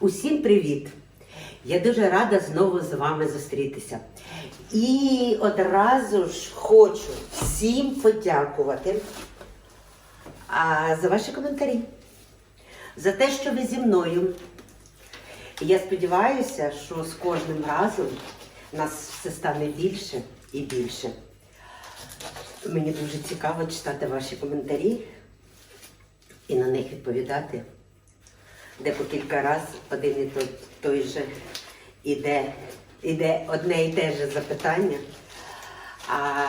Усім привіт! Я дуже рада знову з вами зустрітися. І одразу ж хочу всім подякувати за ваші коментарі, за те, що ви зі мною. Я сподіваюся, що з кожним разом нас все стане більше і більше. Мені дуже цікаво читати ваші коментарі і на них відповідати де по кілька разів один і той, же іде, іде одне і те же запитання, а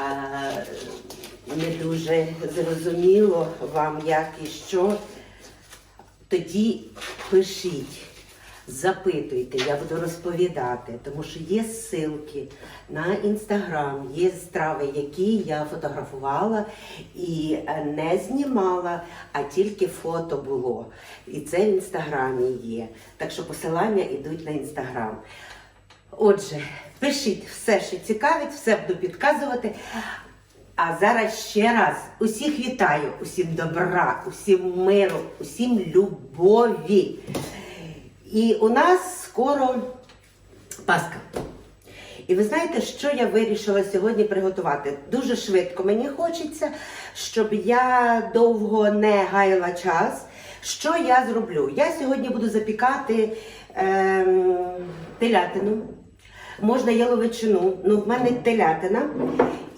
не дуже зрозуміло вам, як і що, тоді пишіть. Запитуйте, я буду розповідати, тому що є ссылки на інстаграм, є страви, які я фотографувала і е, не знімала, а тільки фото було. І це в інстаграмі є. Так що посилання йдуть на інстаграм. Отже, пишіть все, що цікавить, все буду підказувати. А зараз ще раз усіх вітаю, усім добра, усім миру, усім любові. І у нас скоро Пасха. І ви знаєте, що я вирішила сьогодні приготувати? Дуже швидко мені хочеться, щоб я довго не гаяла час. Що я зроблю? Я сьогодні буду запікати ем, телятину, можна яловичину, ну в мене телятина.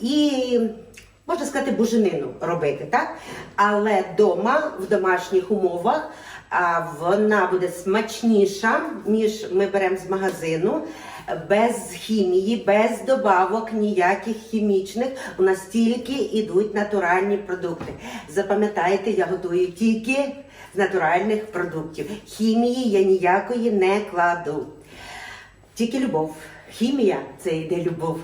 І можна сказати, буженину робити, так? Але вдома, в домашніх умовах, вона буде смачніша, ніж ми беремо з магазину, без хімії, без добавок ніяких хімічних. У нас тільки йдуть натуральні продукти. Запам'ятайте, я готую тільки з натуральних продуктів. Хімії я ніякої не кладу. Тільки любов. Хімія це йде любов,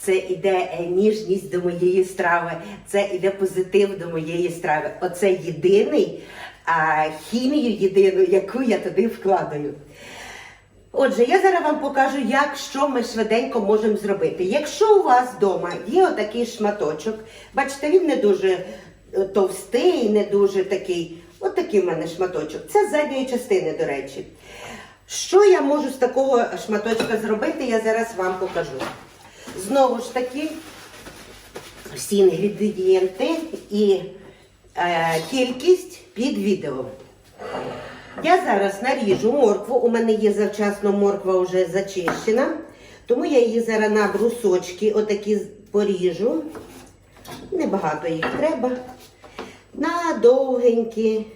це йде е, ніжність до моєї страви, це йде позитив до моєї страви. Оце єдиний а, хімію єдину, яку я туди вкладаю. Отже, я зараз вам покажу, як що ми швиденько можемо зробити. Якщо у вас вдома є отакий шматочок, бачите, він не дуже е, товстий, не дуже такий. От такий в мене шматочок. Це задньої частини, до речі. Що я можу з такого шматочка зробити, я зараз вам покажу. Знову ж таки, всі інгредієнти і е, кількість під відео. Я зараз наріжу моркву. У мене є завчасно морква вже зачищена, тому я її зараз на брусочки отакі поріжу. Небагато їх треба. На довгенькі,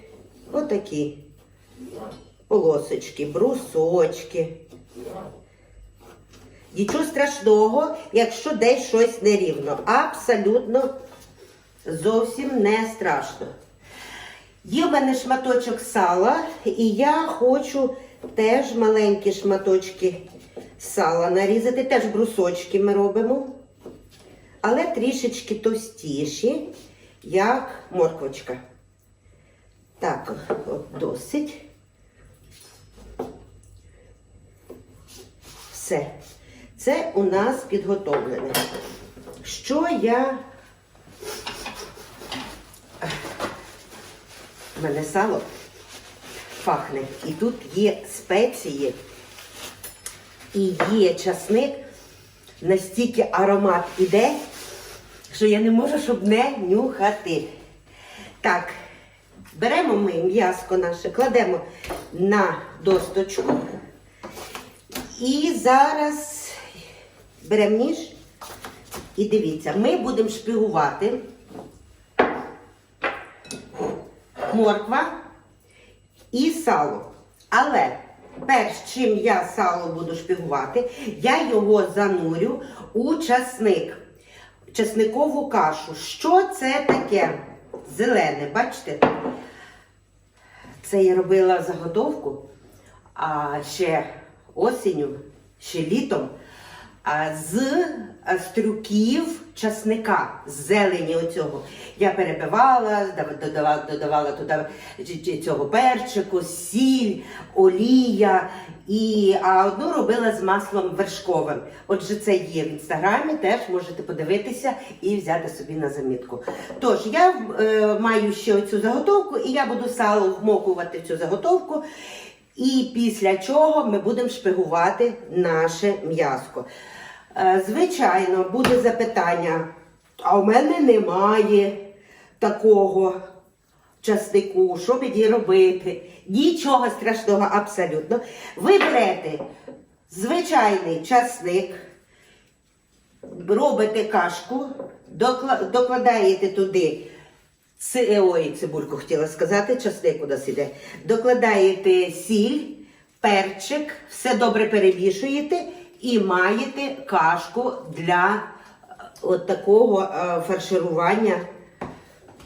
отакі полосочки, брусочки. Нічого страшного, якщо десь щось нерівно. Абсолютно зовсім не страшно. Є в мене шматочок сала, і я хочу теж маленькі шматочки сала нарізати. Теж брусочки ми робимо, але трішечки товстіші, як морквочка. Так, от досить. Все. Це у нас підготовлене. Що я. У мене сало пахне. І тут є спеції, і є часник. Настільки аромат іде, що я не можу, щоб не нюхати. Так, беремо ми м'яско наше, кладемо на досточку. І зараз беремо ніж і дивіться, ми будемо шпигувати морква і сало. Але перш чим я сало буду шпигувати, я його занурю у часник, часникову кашу. Що це таке? Зелене, бачите? Це я робила заготовку, а ще осінню, ще літом, з а, стрюків часника, з зелені оцього. Я перебивала, додавала, додавала туди ч- цього перчику, сіль, олія. І, а одну робила з маслом вершковим. Отже, це є в інстаграмі, теж можете подивитися і взяти собі на замітку. Тож, я е, маю ще оцю заготовку, і я буду сало вмокувати цю заготовку. І після чого ми будемо шпигувати наше м'яско. Е, Звичайно, буде запитання, а у мене немає такого часнику, що мені робити? Нічого страшного абсолютно. Ви берете звичайний часник, робите кашку, докладаєте туди Ци, ой, цибульку хотіла сказати, часник у нас іде. Докладаєте сіль, перчик, все добре перемішуєте і маєте кашку для е, от такого е, фарширування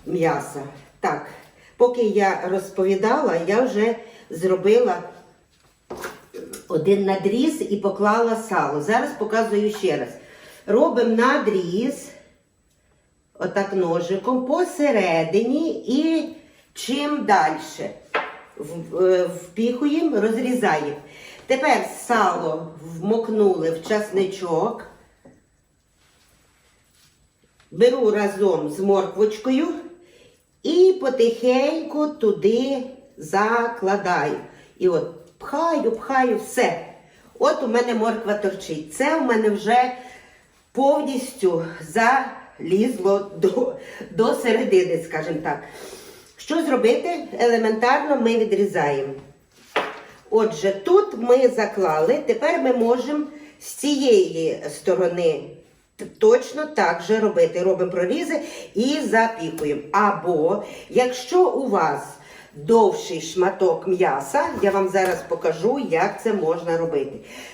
м'яса. Так, поки я розповідала, я вже зробила один надріз і поклала сало. Зараз показую ще раз. Робимо надріз отак ножиком посередині і чим далі. Е, Впіхуємо, розрізаємо. Тепер сало вмокнули в часничок. Беру разом з морквочкою і потихеньку туди закладаю. І от пхаю, пхаю, все. От у мене морква торчить. Це у мене вже повністю залізло до, до середини, скажімо так. Що зробити? Елементарно ми відрізаємо. Отже, тут ми заклали, тепер ми можемо з цієї сторони точно так же робити. Робимо прорізи і запікуємо. Або, якщо у вас довший шматок м'яса, я вам зараз покажу, як це можна робити.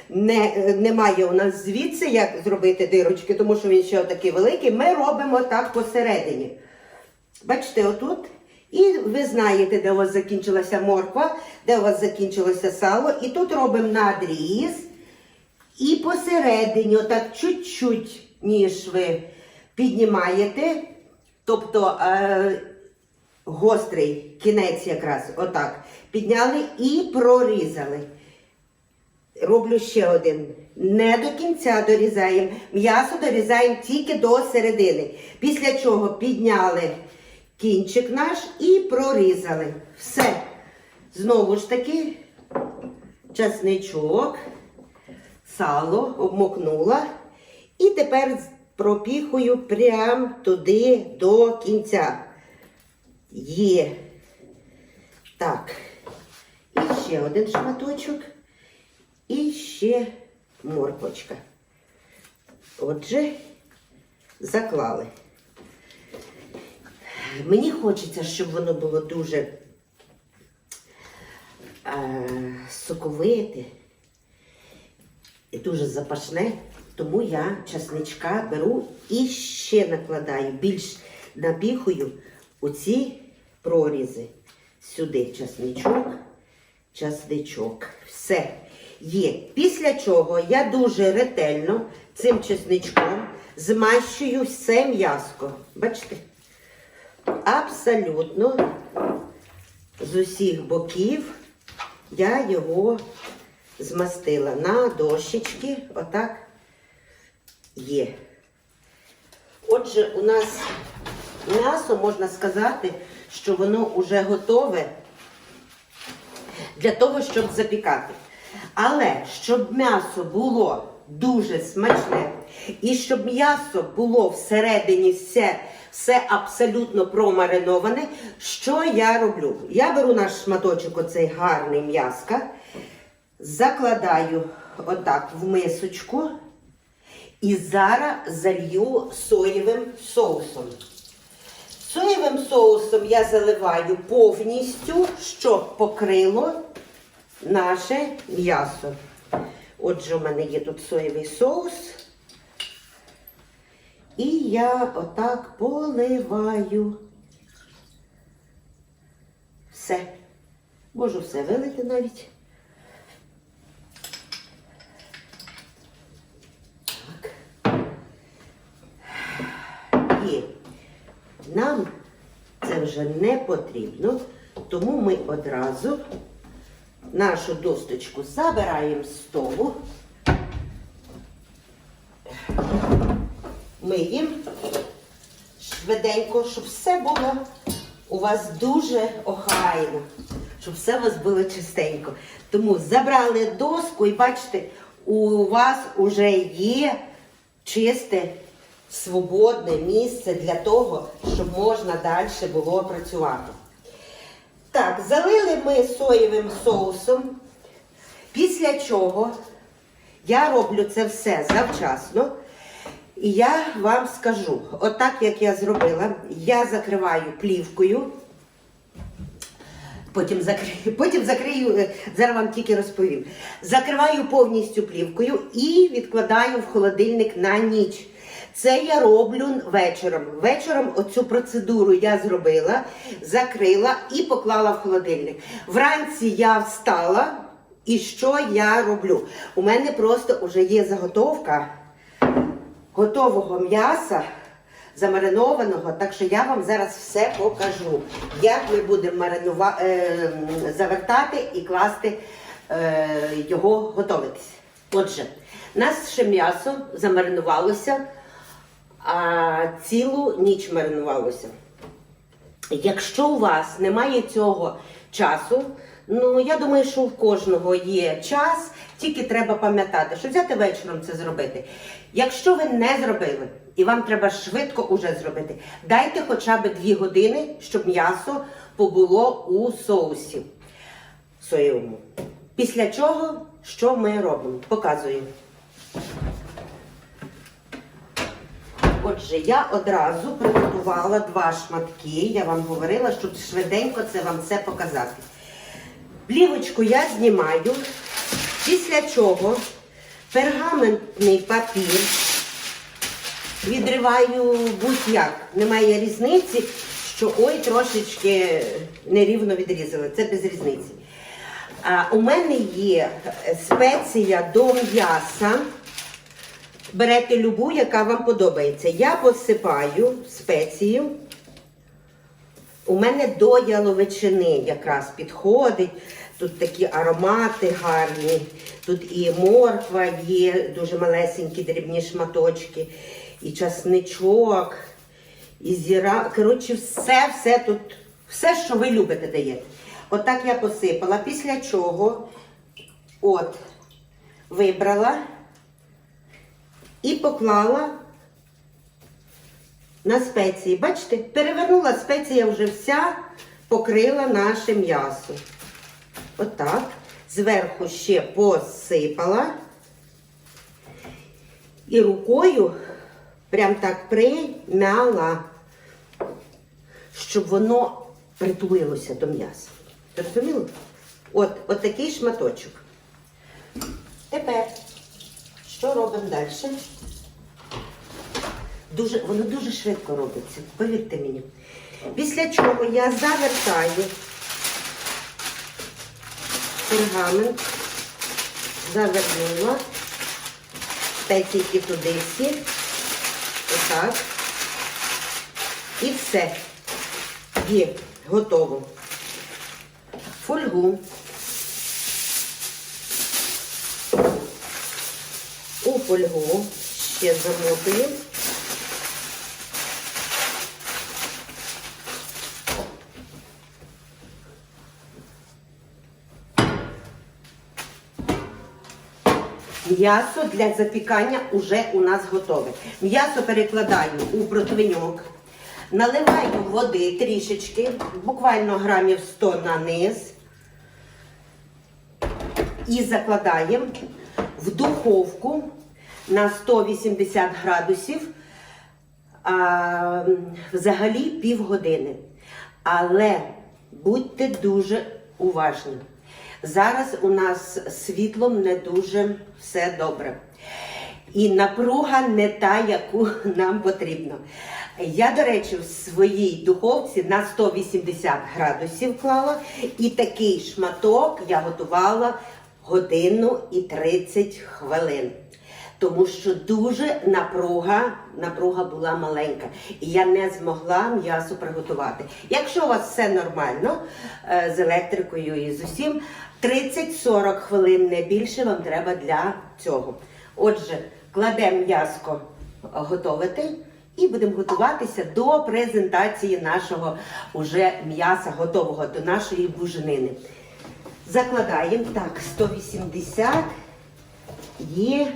Не, немає у нас звідси, як зробити дирочки, тому що він ще такий великий. Ми робимо так посередині. Бачите, отут. І ви знаєте, де у вас закінчилася морква, де у вас закінчилося сало. І тут робимо надріз. І посередині, отак чуть-чуть, ніж ви піднімаєте, тобто е, гострий кінець якраз, отак, підняли і прорізали. Роблю ще один. Не до кінця дорізаємо. М'ясо дорізаємо тільки до середини. Після чого підняли кінчик наш і прорізали. Все. Знову ж таки, часничок, сало обмокнула. І тепер пропіхую прямо туди до кінця. Є. Так. І ще один шматочок. І ще морквочка. Отже, заклали. Мені хочеться, щоб воно було дуже е, соковите і дуже запашне, тому я часничка беру і ще накладаю, більш напіхую оці прорізи. Сюди часничок, часничок. Все є. Після чого я дуже ретельно цим часничком змащую все м'яско. Бачите? Абсолютно з усіх боків я його змастила на дощечки. Отак є. Отже, у нас м'ясо, можна сказати, що воно вже готове для того, щоб запікати. Але щоб м'ясо було дуже смачне, і щоб м'ясо було всередині все, все абсолютно промариноване, що я роблю? Я беру наш шматочок, оцей гарний м'яска, закладаю отак в мисочку і зараз залью соєвим соусом. Соєвим соусом я заливаю повністю, щоб покрило наше м'ясо. Отже, у мене є тут соєвий соус. І я отак поливаю. Все. Можу все вилити навіть. Так. І нам це вже не потрібно, тому ми одразу нашу досточку забираємо з столу, миємо швиденько, щоб все було у вас дуже охайно, щоб все у вас було чистенько. Тому забрали доску і бачите, у вас вже є чисте, свободне місце для того, щоб можна далі було працювати. Так, залили ми соєвим соусом, після чого я роблю це все завчасно. І я вам скажу, отак як я зробила, я закриваю плівкою. Потім закрию, потім закрию, е, зараз вам тільки розповім. Закриваю повністю плівкою і відкладаю в холодильник на ніч. Це я роблю вечором. Вечором оцю процедуру я зробила, закрила і поклала в холодильник. Вранці я встала, і що я роблю? У мене просто вже є заготовка готового м'яса замаринованого, так що я вам зараз все покажу, як ми будемо маринува... е, завертати і класти е, його готовитись. Отже, наше м'ясо замаринувалося, а цілу ніч маринувалося. Якщо у вас немає цього часу, ну я думаю, що в кожного є час, тільки треба пам'ятати, що взяти вечором це зробити. Якщо ви не зробили і вам треба швидко уже зробити, дайте хоча б 2 години, щоб м'ясо побуло у соусі соєвому. Після чого що ми робимо? Показую. Отже, я одразу приготувала два шматки. Я вам говорила, щоб швиденько це вам все показати. Плівочку я знімаю, після чого пергаментний папір відриваю будь-як. Немає різниці, що ой, трошечки нерівно відрізали. Це без різниці. А, у мене є спеція до м'яса. Берете любу, яка вам подобається. Я посипаю спецію. У мене до яловичини якраз підходить. Тут такі аромати гарні. Тут і морква є, дуже малесенькі дрібні шматочки, і часничок, і зіра. Коротше, все, все тут, все, що ви любите, даєте. Отак я посипала. Після чого от вибрала і поклала на спеції. Бачите, перевернула спеція вже вся, покрила наше м'ясо. Отак. Зверху ще посипала. І рукою прям так примяла, щоб воно притулилося до м'яса. Зрозуміло? От, от такий шматочок. Тепер, що робимо далі? Дуже, воно дуже швидко робиться, повірте мені. Після чого я завертаю пергамент, завернула, спеційки туди отак. І все. Є, готово. Фольгу. У фольгу ще замотую. М'ясо для запікання вже у нас готове. М'ясо перекладаю у противеньок, наливаю води трішечки, буквально грамів 100 на низ. І закладаємо в духовку на 180 градусів а, взагалі півгодини. Але будьте дуже уважні. Зараз у нас світлом не дуже все добре. І напруга не та, яку нам потрібно. Я, до речі, в своїй духовці на 180 градусів клала, і такий шматок я готувала годину і 30 хвилин. Тому що дуже напруга, напруга була маленька, і я не змогла м'ясо приготувати. Якщо у вас все нормально е, з електрикою і з усім, 30-40 хвилин не більше вам треба для цього. Отже, кладемо м'яско готовити і будемо готуватися до презентації нашого уже м'яса готового, до нашої буженини. Закладаємо. Так, 180 є.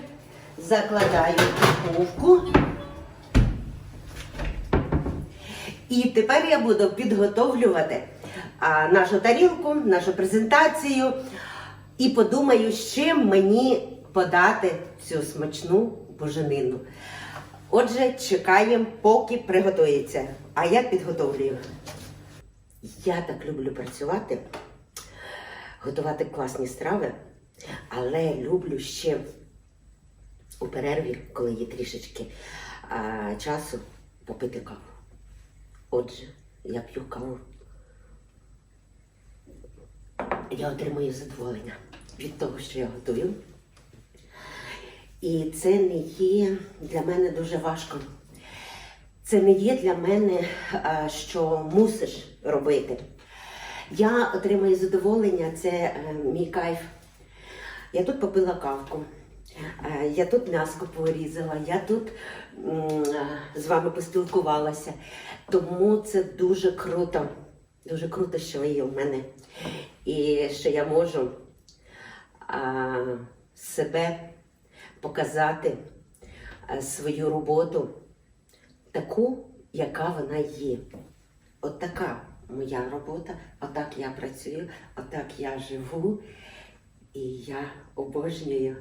Закладаю духовку. І тепер я буду підготовлювати а, нашу тарілку, нашу презентацію і подумаю, з чим мені подати цю смачну буженину. Отже, чекаємо, поки приготується. А я підготовлюю. Я так люблю працювати, готувати класні страви, але люблю ще у перерві, коли є трішечки а, часу, попити каву. Отже, я п'ю каву. Я отримую задоволення від того, що я готую. І це не є для мене дуже важко. Це не є для мене, що мусиш робити. Я отримую задоволення, це е, мій кайф. Я тут попила кавку, я тут м'яско порізала, я тут е, з вами поспілкувалася. Тому це дуже круто. Дуже круто, що ви є в мене. І що я можу себе показати, а, свою роботу таку, яка вона є. От така моя робота, отак я працюю, отак я живу, і я обожнюю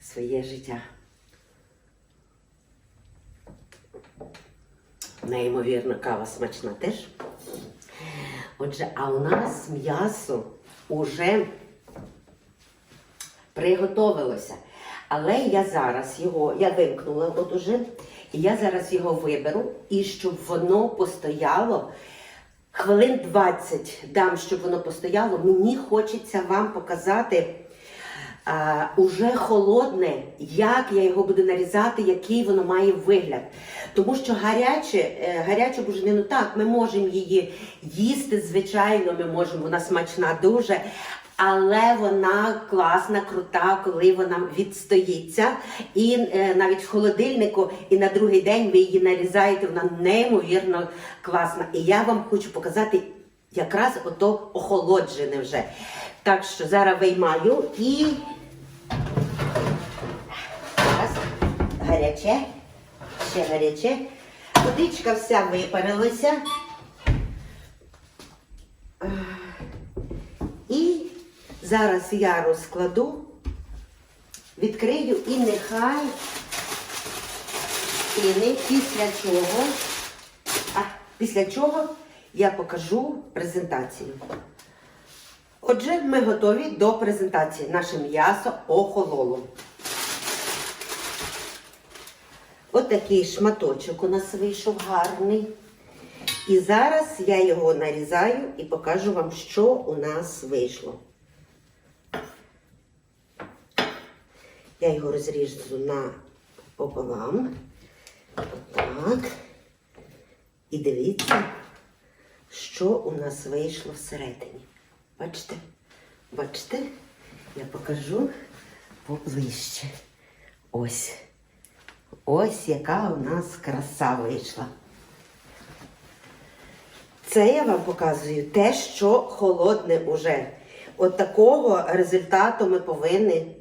своє життя. Неймовірно, кава смачна теж. Отже, а у нас м'ясо уже приготовилося. Але я зараз його, я вимкнула от уже, і я зараз його виберу, і щоб воно постояло хвилин 20 дам, щоб воно постояло. Мені хочеться вам показати а, уже холодне, як я його буду нарізати, який воно має вигляд. Тому що гаряче, е, гарячу буженину, так, ми можемо її їсти, звичайно, ми можемо, вона смачна дуже. Але вона класна, крута, коли вона відстоїться. І е, навіть в холодильнику, і на другий день ви її нарізаєте, вона неймовірно класна. І я вам хочу показати якраз ото охолоджене вже. Так що зараз виймаю і зараз гаряче, ще гаряче. Водичка вся випарилася. І зараз я розкладу, відкрию і нехай стине, після чого, а, після чого я покажу презентацію. Отже, ми готові до презентації. Наше м'ясо охололо. Отакий шматочок у нас вийшов гарний. І зараз я його нарізаю і покажу вам, що у нас вийшло. Я його розріжу на пополам. Отак. І дивіться, що у нас вийшло всередині. Бачите? Бачите? Я покажу поближче. Ось. Ось яка у нас краса вийшла. Це я вам показую те, що холодне уже. От такого результату ми повинні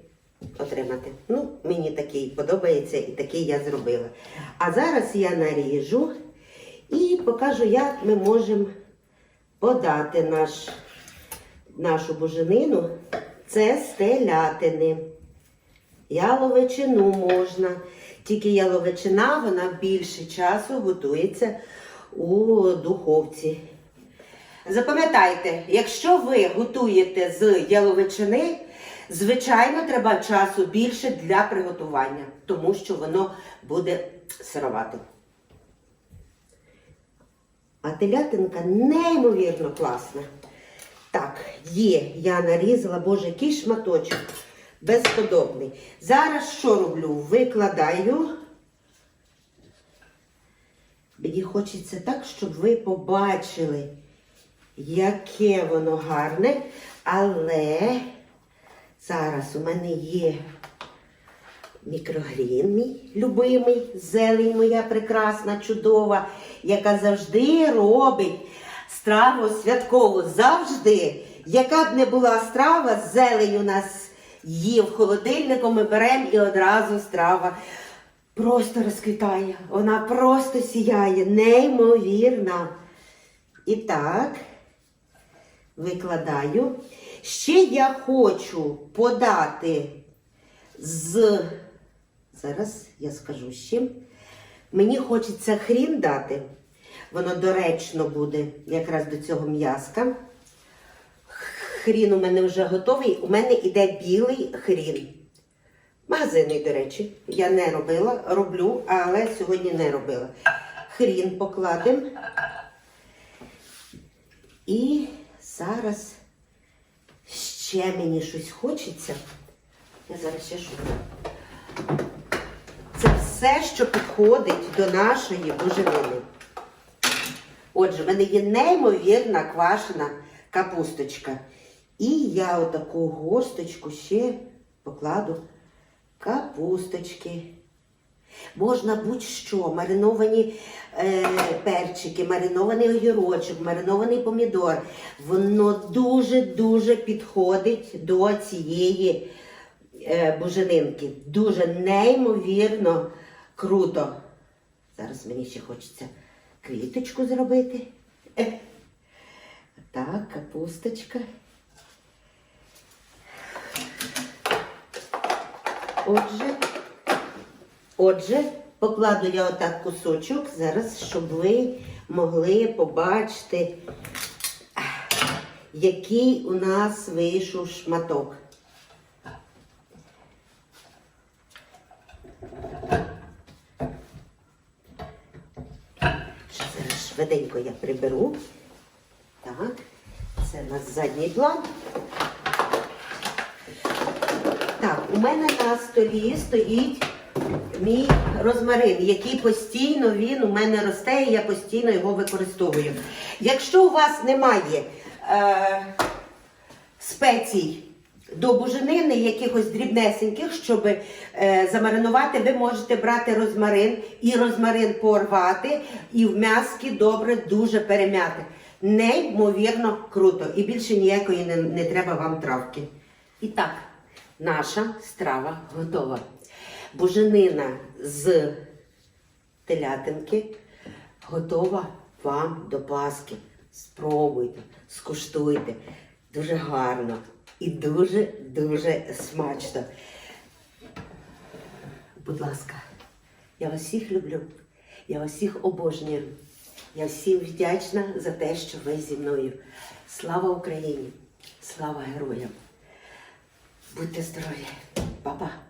отримати. Ну, мені такий подобається і такий я зробила. А зараз я наріжу і покажу, як ми можемо подати наш, нашу буженину. Це з телятини. Яловичину можна. Тільки яловичина, вона більше часу готується у духовці. Запам'ятайте, якщо ви готуєте з яловичини, звичайно, треба часу більше для приготування, тому що воно буде сировато. А телятинка неймовірно класна. Так, є, я нарізала, боже, який шматочок безподобний. Зараз що роблю? Викладаю. Мені хочеться так, щоб ви побачили, яке воно гарне. Але зараз у мене є мікрогрін, мій любимий, зелень моя прекрасна, чудова, яка завжди робить страву святкову. Завжди. Яка б не була страва, зелень у нас є в холодильнику, ми беремо і одразу страва просто розквітає. Вона просто сіяє, неймовірна. І так, викладаю. Ще я хочу подати з. Зараз я скажу з чим. Мені хочеться хрін дати. Воно доречно буде якраз до цього м'язка. Хрін у мене вже готовий. У мене іде білий хрін. Магазинний, до речі, я не робила, роблю, але сьогодні не робила. Хрін покладемо. І зараз ще мені щось хочеться. Я зараз ще шукаю. Все, що підходить до нашої буженини. Отже, в мене є неймовірна квашена капусточка. І я отаку горсточку ще покладу капусточки. Можна будь-що, мариновані е, перчики, маринований огірочок, маринований помідор. Воно дуже-дуже підходить до цієї е, буженинки. Дуже неймовірно круто. Зараз мені ще хочеться квіточку зробити. Е. Так, капусточка. Отже, отже, покладу я отак кусочок зараз, щоб ви могли побачити, який у нас вийшов шматок. Ще Зараз швиденько я приберу. Так, це у нас задній план. Так, у мене на столі стоїть мій розмарин, який постійно він у мене росте, і я постійно його використовую. Якщо у вас немає е, спецій до буженини, якихось дрібнесеньких, щоб е, замаринувати, ви можете брати розмарин і розмарин порвати, і в м'яскі добре дуже перем'яти. Неймовірно круто. І більше ніякої не, не треба вам травки. І так, наша страва готова. Буженина з телятинки готова вам до Пасхи. Спробуйте, скуштуйте. Дуже гарно і дуже-дуже смачно. Будь ласка, я вас всіх люблю, я вас всіх обожнюю. Я всім вдячна за те, що ви зі мною. Слава Україні! Слава героям! Будьте здорові! Па-па!